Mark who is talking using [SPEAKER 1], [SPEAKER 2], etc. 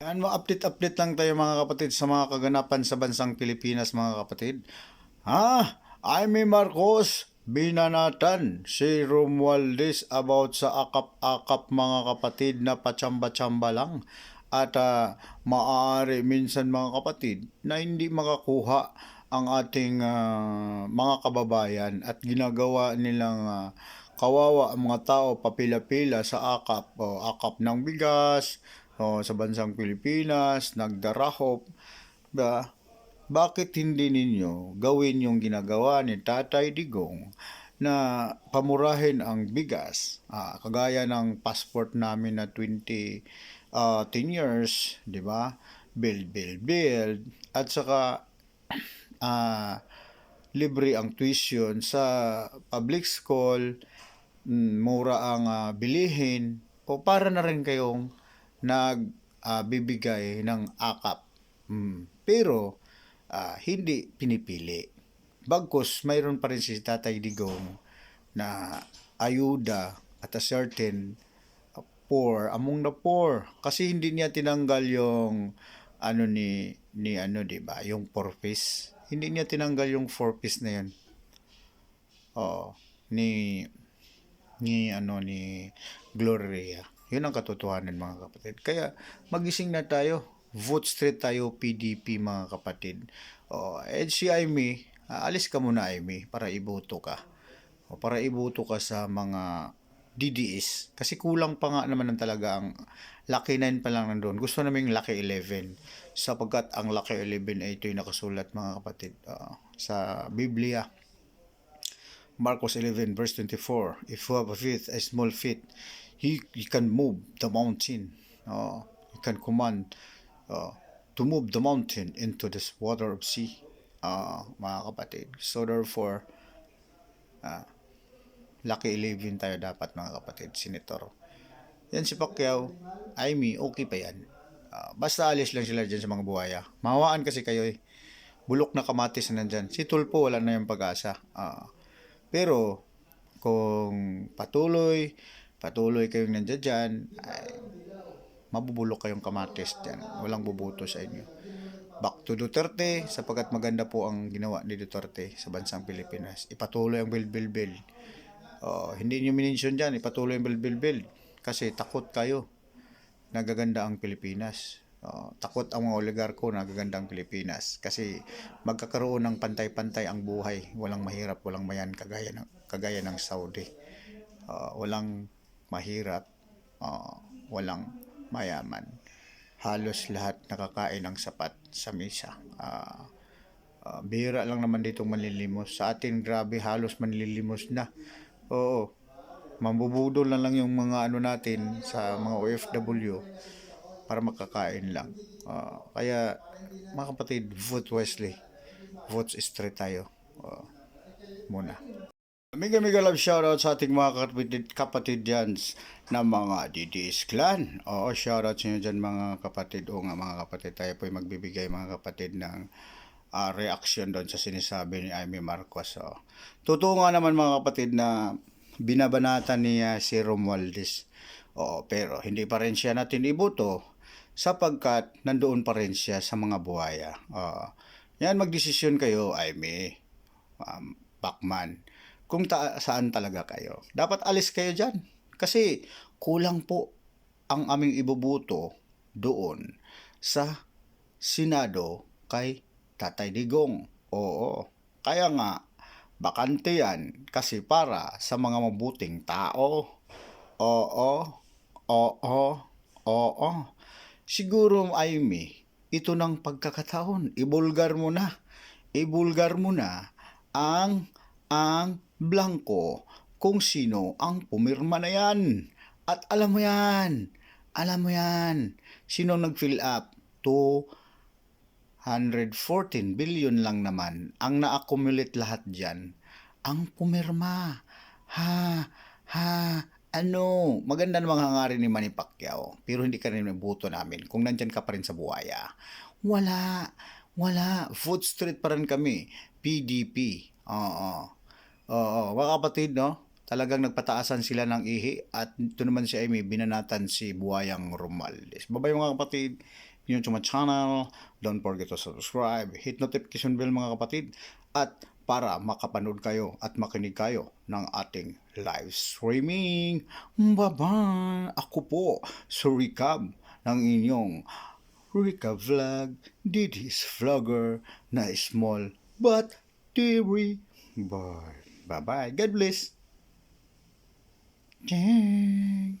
[SPEAKER 1] Yan, ma-update-update lang tayo mga kapatid sa mga kaganapan sa bansang Pilipinas mga kapatid. Ha? Jaime Marcos, binanatan si Romualdez about sa akap-akap mga kapatid na pachamba-chamba lang. At ah, maaari minsan mga kapatid na hindi makakuha ang ating ah, mga kababayan at ginagawa nilang ah, kawawa ang mga tao papila-pila sa akap o akap ng bigas o sa bansang Pilipinas nagdarahop ba? Bakit hindi ninyo gawin yung ginagawa ni Tatay Digong na pamurahin ang bigas? Ah, kagaya ng passport namin na 20 ah, 10 years di ba? Build build build at saka ah libre ang tuition sa public school, mm, mura ang ah, bilihin, o para na rin kayong nagbibigay ng akap. Mm, Pero ah, hindi pinipili. Bagkus mayroon pa rin si Tatay Digong na ayuda at a certain uh, poor among the poor. Kasi hindi niya tinanggal yung ano ni ni ano 'di ba? Yung four piece. Hindi niya tinanggal yung four piece na yun. Oo ni ni ano ni Gloria yun ang katotohanan mga kapatid. Kaya magising na tayo. Vote straight tayo PDP mga kapatid. Oh eh si Amy alis ka muna Amy para iboto ka. O para iboto ka sa mga DDS kasi kulang pa nga naman ng talaga ang Lucky 9 pa lang nandoon. Gusto namin Lucky 11 sapagkat ang Lucky 11 ay ito'y nakasulat mga kapatid ah, sa Biblia. Marcos 11 verse 24 if you have a faith a small faith he, he can move the mountain uh, he can command uh, to move the mountain into this water of sea uh, mga kapatid so therefore Lucky 11 tayo dapat mga kapatid, senator. Yan si Pacquiao, Amy, okay pa yan. Ah, basta alis lang sila dyan sa mga buhaya. Mahawaan kasi kayo eh. Bulok na kamatis na nandyan. Si Tulpo wala na yung pag-asa. Ah, pero kung patuloy, patuloy kayong nandyan dyan, ay, mabubulok kayong kamatis dyan. Walang bubuto sa inyo. Back to Duterte, sapagkat maganda po ang ginawa ni Duterte sa bansang Pilipinas. Ipatuloy ang build, build, build. Oh, hindi nyo minention dyan, ipatuloy ang build, build, build. Kasi takot kayo. Nagaganda ang Pilipinas. Oh, takot ang mga oligarko nagaganda ang Pilipinas. Kasi magkakaroon ng pantay-pantay ang buhay. Walang mahirap, walang mayan, kagaya ng, kagaya ng Saudi. Oh, walang mahirap, oh, walang mayaman. Halos lahat nakakain ng sapat sa misa. Ah, Ah, bihira lang naman dito manlilimos. Sa atin, grabe, halos manlilimos na. Oo. Mambubudol na lang yung mga ano natin sa mga OFW para makakain lang. Ah, kaya, mga kapatid, vote Wesley. Vote straight tayo. Ah, muna. Mega mega love shoutout sa ating mga kapatid, kapatid dyan na mga DDS clan. Oo, shoutout sa inyo dyan mga kapatid. O nga mga kapatid, tayo po magbibigay mga kapatid ng ah, reaction doon sa sinasabi ni Amy Marcos. Oh. Totoo nga naman mga kapatid na binabanatan niya si Romualdez. Oo, pero hindi pa rin siya natin iboto sapagkat nandoon pa rin siya sa mga buhaya. Oo. yan, magdesisyon kayo, Amy, um, Bachman, kung ta- saan talaga kayo. Dapat alis kayo dyan. Kasi kulang po ang aming ibubuto doon sa Senado kay Tatay Digong. Oo. Kaya nga, bakante yan kasi para sa mga mabuting tao. Oo. Oo. Oo. Siguro, Amy, ito ng pagkakataon. Ibulgar mo na. Ibulgar mo na ang ang blanco kung sino ang pumirma na yan. At alam mo yan. Alam mo yan. Sino nag-fill up? To 114 billion lang naman ang na-accumulate lahat dyan. Ang pumirma. Ha, ha, ano, maganda namang hangarin ni Manny Pacquiao, pero hindi ka rin buto namin kung nandyan ka pa rin sa buhaya. Wala, wala. Food street pa rin kami. PDP. Oo. Oo, mga kapatid, no? talagang nagpataasan sila ng ihi at ito naman si Amy binanatan si Buhayang Romualdez. Babay mga kapatid, yun my channel. Don't forget to subscribe, hit notification bell mga kapatid at para makapanood kayo at makinig kayo ng ating live streaming. Bye-bye! Ako po, si ng inyong Rika Vlog, Diddy's Vlogger na small but dairy boy. Bye-bye. God bless. Dang.